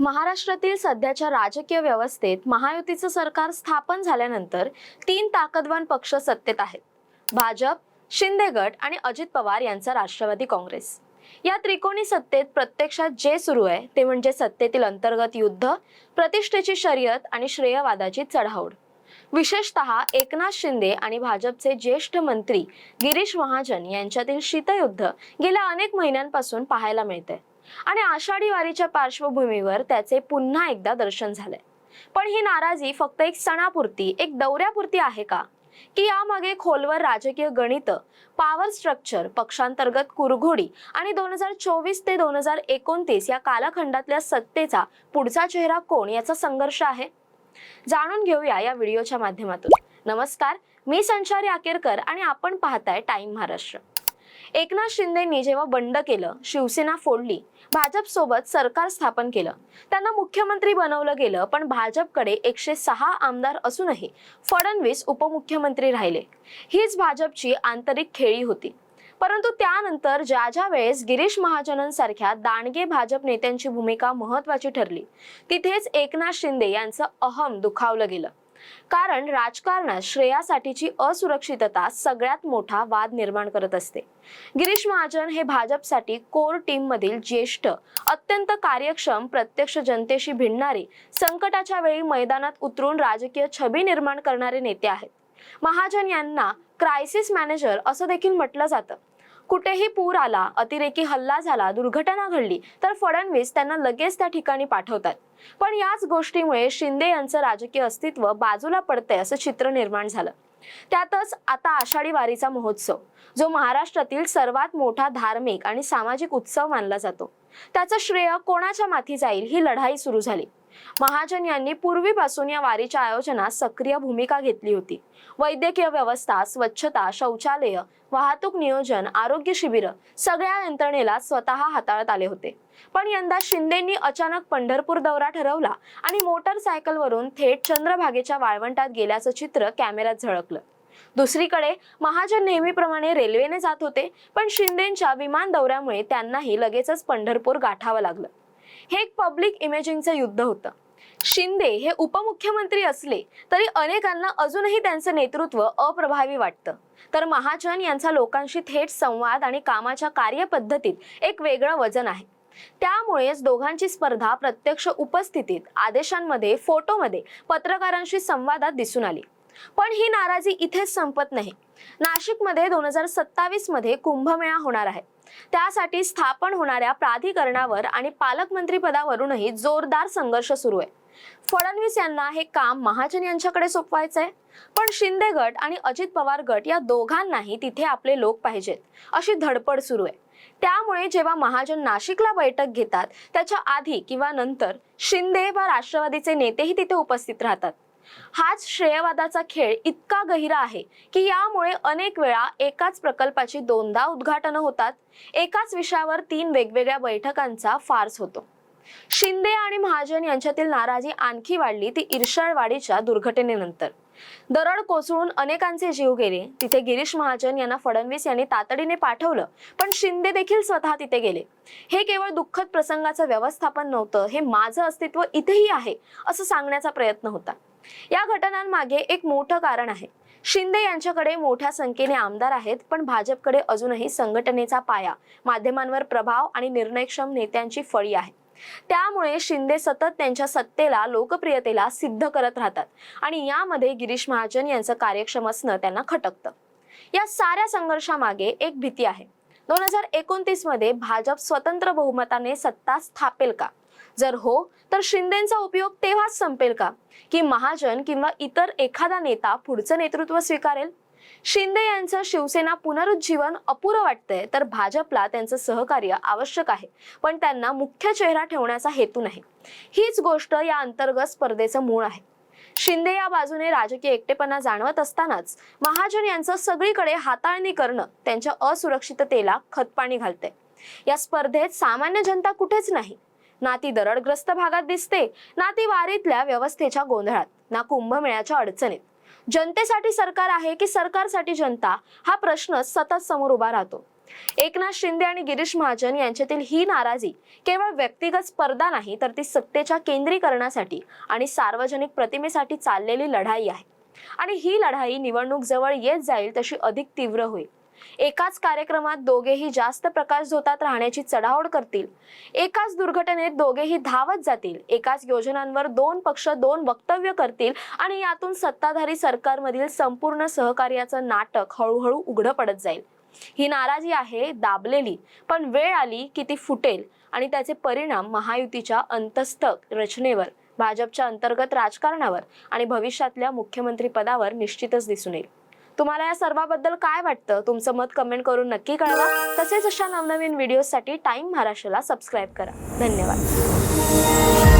महाराष्ट्रातील सध्याच्या राजकीय व्यवस्थेत महायुतीचं सरकार स्थापन झाल्यानंतर तीन ताकदवान पक्ष सत्तेत आहेत. भाजप शिंदे गट आणि अजित पवार यांचा राष्ट्रवादी काँग्रेस. या त्रिकोणी सत्तेत प्रत्यक्षात जे सुरू आहे ते म्हणजे सत्तेतील अंतर्गत युद्ध प्रतिष्ठेची शर्यत आणि श्रेयवादाची चढाओढ. विशेषतः एकनाथ शिंदे आणि भाजपचे ज्येष्ठ मंत्री गिरीश महाजन यांच्यातील शीतयुद्ध गेल्या अनेक महिन्यांपासून पाहायला मिळते आणि आषाढी वारीच्या पार्श्वभूमीवर त्याचे पुन्हा एकदा दर्शन झालंय. पण ही नाराजी फक्त एक सणापुरती एक दौऱ्यापुरती आहे का? की यामागे खोलवर राजकीय गणित पॉवर स्ट्रक्चर पक्षांतर्गत कुरघोडी आणि दोन हजार चोवीस ते दोन हजार एकोणतीस या कालखंडातल्या सत्तेचा पुढचा चेहरा कोण याचा संघर्ष आहे? जाणून घेऊया या व्हिडिओच्या माध्यमातून. नमस्कार मी संचारी आकेरकर आणि आपण पाहताय टाइम महाराष्ट्र. एकनाथ शिंदेनी जेव्हा बंड केलं शिवसेना फोडली भाजप सोबत सरकार स्थापन केलं. त्यांना मुख्यमंत्री बनवलं गेलं पण भाजपकडे एकशे सहा आमदार असूनही फडणवीस उपमुख्यमंत्री राहिले. हीच भाजपची आंतरिक खेळी होती. परंतु त्यानंतर ज्या ज्या वेळेस गिरीश महाजनांसारख्या दांडगे भाजप नेत्यांची भूमिका महत्वाची ठरली तिथेच एकनाथ शिंदे यांचं अहम दुखावलं गेलं. कारण राजकारणात श्रेयासाठीची असुरक्षितता सगळ्यात मोठा वाद निर्माण करत असते. गिरीश महाजन हे भाजपसाठी कोर टीम मधील ज्येष्ठ अत्यंत कार्यक्षम प्रत्यक्ष जनतेशी भिडणारे संकटाच्या वेळी मैदानात उतरून राजकीय छबी निर्माण करणारे नेते आहेत. महाजन यांना क्रायसिस मॅनेजर असं देखील म्हटलं जातं. कुठेही पूर आला अतिरेकी हल्ला झाला दुर्घटना घडली तर फडणवीस त्यांना लगेच त्या ठिकाणी पाठवतात. पण याच गोष्टीमुळे शिंदे यांचं राजकीय अस्तित्व बाजूला पडतंय असं चित्र निर्माण झालं. त्यातच आता आषाढी वारीचा महोत्सव जो महाराष्ट्रातील सर्वात मोठा धार्मिक आणि सामाजिक उत्सव मानला जातो. त्याचं श्रेय कोणाच्या माथी जाईल ही लढाई सुरू झाली. महाजन यांनी पूर्वीपासून या वारीच्या आयोजनात सक्रिय भूमिका घेतली होती. वैद्यकीय व्यवस्था स्वच्छता शौचालय वाहतूक नियोजन आरोग्य शिबिर सगळ्या यंत्रणेला स्वतः हाताळत आले होते. पण यंदा शिंदेंनी अचानक पंढरपूर दौरा ठरवला आणि मोटरसायकलवरून थेट चंद्रभागेच्या वाळवंटात गेल्याचं चित्र कॅमेऱ्यात झळकलं. दुसरीकडे महाजन नेहमीप्रमाणे रेल्वेने जात होते पण शिंदेच्या विमान दौऱ्यामुळे त्यांनाही लगेचच पंढरपूर गाठावं लागलं. हे एक पब्लिक इमेजिंगचं युद्ध होतं. शिंदे हे उपमुख्यमंत्री असले तरी अनेकांना अजूनही त्यांचं नेतृत्व अप्रभावी वाटतं. तर महाजन यांचा लोकांशी थेट संवाद आणि कामाच्या कार्यपद्धतीत एक वेगळं वजन आहे. त्यामुळेच दोघांची स्पर्धा प्रत्यक्ष उपस्थितीत आदेशांमध्ये फोटोमध्ये पत्रकारांशी संवादात दिसून आली. पण ही नाराजी इथेच संपत नाही. नाशिकमध्ये दोन हजार सत्तावीसमध्ये कुंभमेळा होणार आहे. त्यासाठी स्थापन होणाऱ्या प्राधिकरणावर आणि पालकमंत्री पदावरूनही जोरदार संघर्ष सुरू आहे. फडणवीस यांना हे काम महाजन यांच्याकडे सोपवायचंय. पण शिंदे गट आणि अजित पवार गट या दोघांनाही तिथे आपले लोक पाहिजेत. अशी धडपड सुरू आहे. त्यामुळे जेव्हा महाजन नाशिकला बैठक घेतात त्याच्या आधी किंवा नंतर शिंदे व राष्ट्रवादीचे नेतेही तिथे उपस्थित राहतात. हाच श्रेयवादाचा खेळ इतका गहिरा आहे की यामुळे अनेक वेळा एकाच प्रकल्पाची दोनदा उद्घाटनं होतात. एकाच विषयावर तीन वेगवेगळ्या बैठकांचा फार्स होतो. शिंदे आणि महाजन यांच्यातील नाराजी आणखी वाढली ती इर्षाळवाडीच्या दुर्घटनेनंतर. दरड कोसळून अनेकांचे जीव गेले. तिथे गिरीश महाजन यांना फडणवीस यांनी तातडीने पाठवलं पण शिंदे देखील स्वतः तिथे गेले. हे केवळ दुःखद प्रसंगाचं व्यवस्थापन नव्हतं हे माझं अस्तित्व इथेही आहे असं सांगण्याचा प्रयत्न होता. या घटनांमागे एक मोठं कारण आहे. शिंदे यांच्याकडे मोठ्या संख्येने आमदार आहेत पण भाजपकडे अजूनही संघटनेचा पाया माध्यमांवर प्रभाव आणि निर्णयक्षम नेत्यांची फळी आहे. त्यामुळे शिंदे सतत त्यांच्या सत्तेला लोकप्रियतेला सिद्ध करत राहतात आणि यामध्ये गिरीश महाजन यांचं कार्यक्षम असणं त्यांना खटकतं. या साऱ्या संघर्षामागे एक भीती आहे. दोन हजार एकोणतीसमध्ये भाजप स्वतंत्र बहुमताने सत्ता स्थापेल का? जर हो तर शिंदेचा उपयोग तेव्हाच संपेल का? की महाजन किंवा इतर एखादा नेता पुढचं नेतृत्व स्वीकारेल? शिंदे यांचं शिवसेना पुनरुज्जीवन अपुरं वाटतंय तर भाजपला त्यांचं सहकार्य आवश्यक आहे. पण त्यांना मुख्य चेहरा ठेवण्याचा हेतू नाही. हीच गोष्ट या अंतर्गत स्पर्धेचं मूळ आहे. शिंदे या बाजूने राजकीय एकटेपणा जाणवत असतानाच महाजन यांचं सगळीकडे हाताळणी करणं त्यांच्या असुरक्षिततेला खतपाणी घालते या स्पर्धेत सामान्य जनता कुठेच नाही. ना ती दरडग्रस्त भागात दिसते. ना ती वारीतल्या व्यवस्थेच्या गोंधळात. ना कुंभमेळ्याच्या अडचणीत. जनतेसाठी सरकार आहे की सरकारसाठी जनता? हा प्रश्न सतत समोर उभा राहतो. एकनाथ शिंदे आणि गिरीश महाजन यांच्यातील ही नाराजी केवळ व्यक्तिगत स्पर्धा नाही तर ती सत्तेच्या केंद्रीकरणासाठी आणि सार्वजनिक प्रतिमेसाठी चाललेली लढाई आहे. आणि ही लढाई निवडणूक जवळ येत जाईल तशी अधिक तीव्र होईल. एकाच कार्यक्रमात दोघेही जास्त प्रकाश झोतात राहण्याची चढाओढ करतील. एकाच दुर्घटनेत दोघेही धावत जातील. एकाच योजनांवर दोन पक्ष दोन वक्तव्य करतील आणि यातून सत्ताधारी सरकारमधील संपूर्ण सहकार्याचं नाटक हळूहळू उघडं पडत जाईल. ही नाराजी आहे दाबलेली पण वेळ आली की ती फुटेल आणि त्याचे परिणाम महायुतीच्या अंतस्थ रचनेवर भाजपच्या अंतर्गत राजकारणावर आणि भविष्यातल्या मुख्यमंत्री पदावर निश्चितच दिसून येईल. तुम्हाला या सर्वाबद्दल काय वाटतं? तुमचं मत कमेंट करून नक्की कळवा. तसेच अशा नवनवीन व्हिडिओसाठी टाईम महाराष्ट्राला सबस्क्राईब करा. धन्यवाद.